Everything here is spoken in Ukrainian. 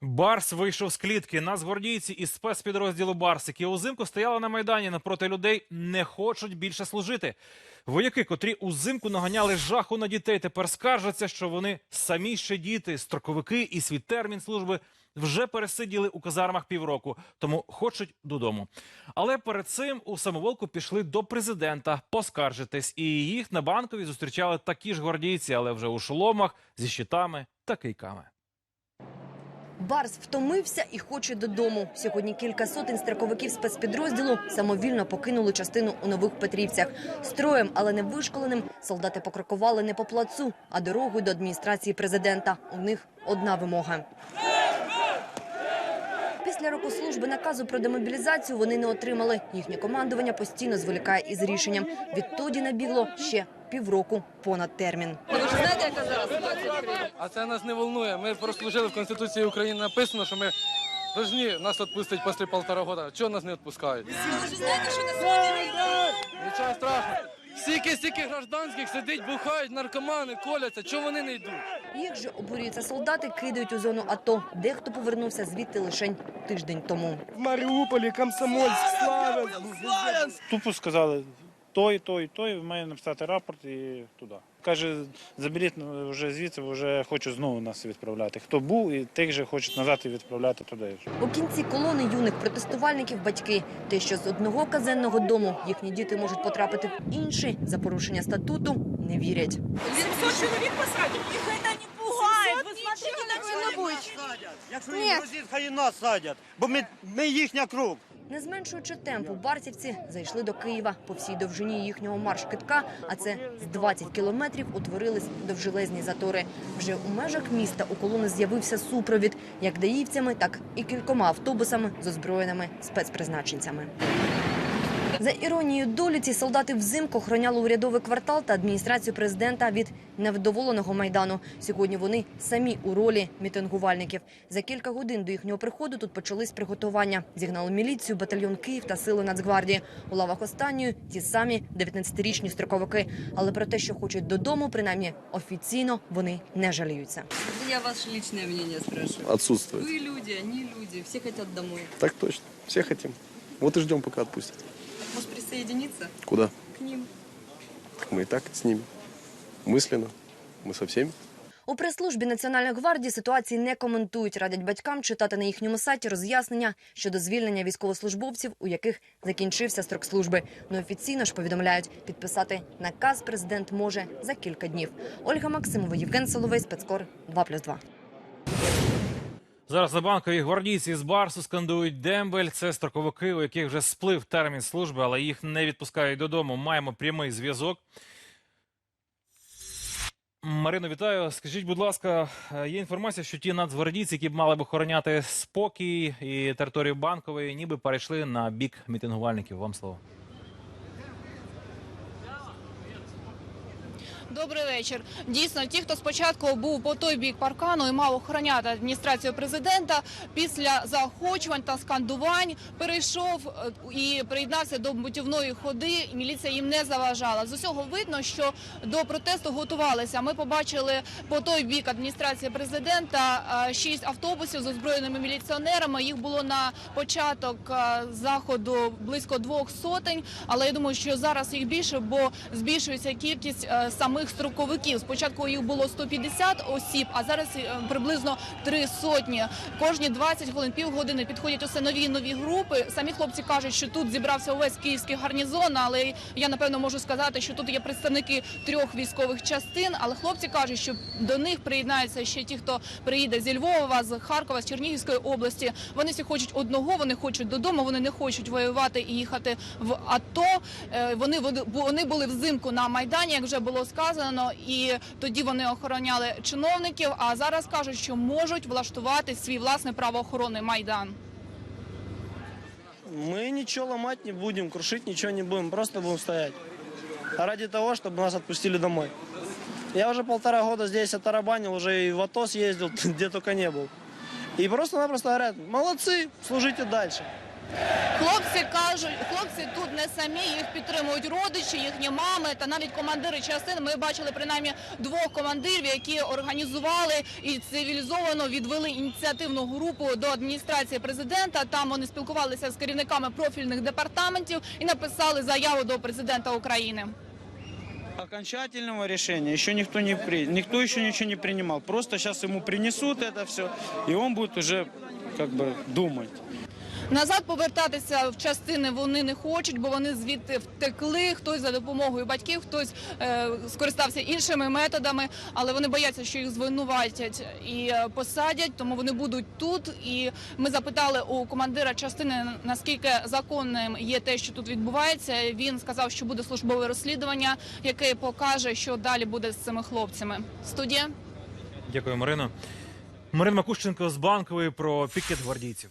Барс вийшов з клітки. Нацгвардійці із спецпідрозділу Барс, які узимку стояли на майдані напроти людей, не хочуть більше служити. Вояки, котрі узимку наганяли жаху на дітей, тепер скаржаться, що вони самі ще діти, строковики і свій термін служби вже пересиділи у казармах півроку, тому хочуть додому. Але перед цим у самоволку пішли до президента поскаржитись, і їх на банковій зустрічали такі ж гвардійці, але вже у шоломах зі щитами та кийками. Барс втомився і хоче додому. Сьогодні кілька сотень строковиків спецпідрозділу самовільно покинули частину у нових Петрівцях. Строєм, але не вишколеним, солдати покрокували не по плацу, а дорогою до адміністрації президента. У них одна вимога. Після року служби наказу про демобілізацію вони не отримали. Їхнє командування постійно зволікає із рішенням. Відтоді набігло ще півроку понад термін. А це нас не волнує. Ми прослужили в Конституції України. Написано, що ми повинні нас відпустити після півтора року. Чого нас не відпускають? Нічого страшного. Стільки, стільки гражданських сидить, бухають, наркомани, коляться. Чого вони не йдуть? Їх же обурюються солдати, кидають у зону АТО. Дехто повернувся звідти лише тиждень тому. в Маріуполі, Комсомольськ, Славянськ. Тупо сказали, той, той, той, має написати рапорт і туди. Каже, заберіть ну, вже звідси, бо вже хочу знову нас відправляти. Хто був, і тих же хочуть назад і відправляти туди. У кінці колони юних протестувальників батьки. Те, що з одного казенного дому їхні діти можуть потрапити в інший за порушення статуту, не вірять. 700 человек посадят? Их это не пугает. Вы смотрите, будет. Якщо їх грузить, хай і нас садять, бо ми, ми їхня кров. Не зменшуючи темпу, барсівці зайшли до Києва по всій довжині їхнього марш-китка, а це з 20 кілометрів утворились довжелезні затори. Вже у межах міста у колони з'явився супровід як даївцями, так і кількома автобусами з озброєними спецпризначенцями. За іронією долі, ці солдати взимку охороняли урядовий квартал та адміністрацію президента від невдоволеного майдану. Сьогодні вони самі у ролі мітингувальників. За кілька годин до їхнього приходу тут почались приготування. Зігнали міліцію, батальйон Київ та сили Нацгвардії. У лавах останньої ті самі 19-річні строковики. Але про те, що хочуть додому, принаймні офіційно вони не жаліються. Я ваше личное мнение спрашиваю. Отсутствует. Вы люди, они люди, все хотят домой. Так точно. Все хотим. Вот и ждем, пока отпустят. Может присоединиться Куда? к ним? Так мы и так с ними. Мысленно. Мы со всеми. У прес-службі Національної гвардії ситуації не коментують. Радять батькам читати на їхньому сайті роз'яснення щодо звільнення військовослужбовців, у яких закінчився строк служби. Ну офіційно ж повідомляють, підписати наказ президент може за кілька днів. Ольга Максимова, Євген Соловей, спецкор 2+,2. Зараз на банковій гвардійці з Барсу скандують дембель. Це строковики, у яких вже сплив термін служби, але їх не відпускають додому. Маємо прямий зв'язок. Марино, вітаю. Скажіть, будь ласка, е, є інформація, що ті нацгвардійці, які б мали б охороняти спокій і територію банкової, ніби перейшли на бік мітингувальників. Вам слово. Добрий вечір. Дійсно, ті, хто спочатку був по той бік паркану і мав охороняти адміністрацію президента, після заохочувань та скандувань перейшов е, і приєднався до бутівної ходи. і Міліція їм не заважала. З усього видно, що до протесту готувалися. Ми побачили по той бік адміністрації президента е, шість автобусів з озброєними міліціонерами. Їх було на початок е, заходу близько двох сотень. Але я думаю, що зараз їх більше, бо збільшується кількість е, самих строковиків. Спочатку їх було 150 осіб, а зараз е, приблизно три сотні. Кожні 20 хвилин, півгодини підходять усе нові і нові групи. Самі хлопці кажуть, що тут зібрався увесь київський гарнізон. Але я напевно можу сказати, що тут є представники трьох військових частин. Але хлопці кажуть, що до них приєднаються ще ті, хто приїде зі Львова, з Харкова, з Чернігівської області. Вони всі хочуть одного, вони хочуть додому, вони не хочуть воювати і їхати в АТО. Е, Вони вони були взимку на майдані, як вже було сказано, і тоді вони охороняли чиновників. А зараз кажуть, що можуть влаштувати свій власний правоохоронний майдан. Мы ничего ломать не будем, крушить ничего не будем, просто будем стоять. Ради того, чтобы нас отпустили домой. Я уже полтора года здесь отарабанил, уже и в АТО съездил, где только не был. И просто-напросто говорят, молодцы, служите дальше. Хлопці кажуть, хлопці тут не самі, їх підтримують родичі, їхні мами та навіть командири частин. Ми бачили принаймні двох командирів, які організували і цивілізовано відвели ініціативну групу до адміністрації президента. Там вони спілкувалися з керівниками профільних департаментів і написали заяву до президента України. Окончательного решения еще никто не при... никто еще ничего не принимал. Просто сейчас ему принесут это все, и он будет уже как бы думать. Назад повертатися в частини вони не хочуть, бо вони звідти втекли. Хтось за допомогою батьків, хтось е, скористався іншими методами, але вони бояться, що їх звинуватять і е, посадять, тому вони будуть тут. І ми запитали у командира частини наскільки законним є те, що тут відбувається. Він сказав, що буде службове розслідування, яке покаже, що далі буде з цими хлопцями. Студія. Дякую, Марино. Марина Макущенко з банкової про пікет гвардійців.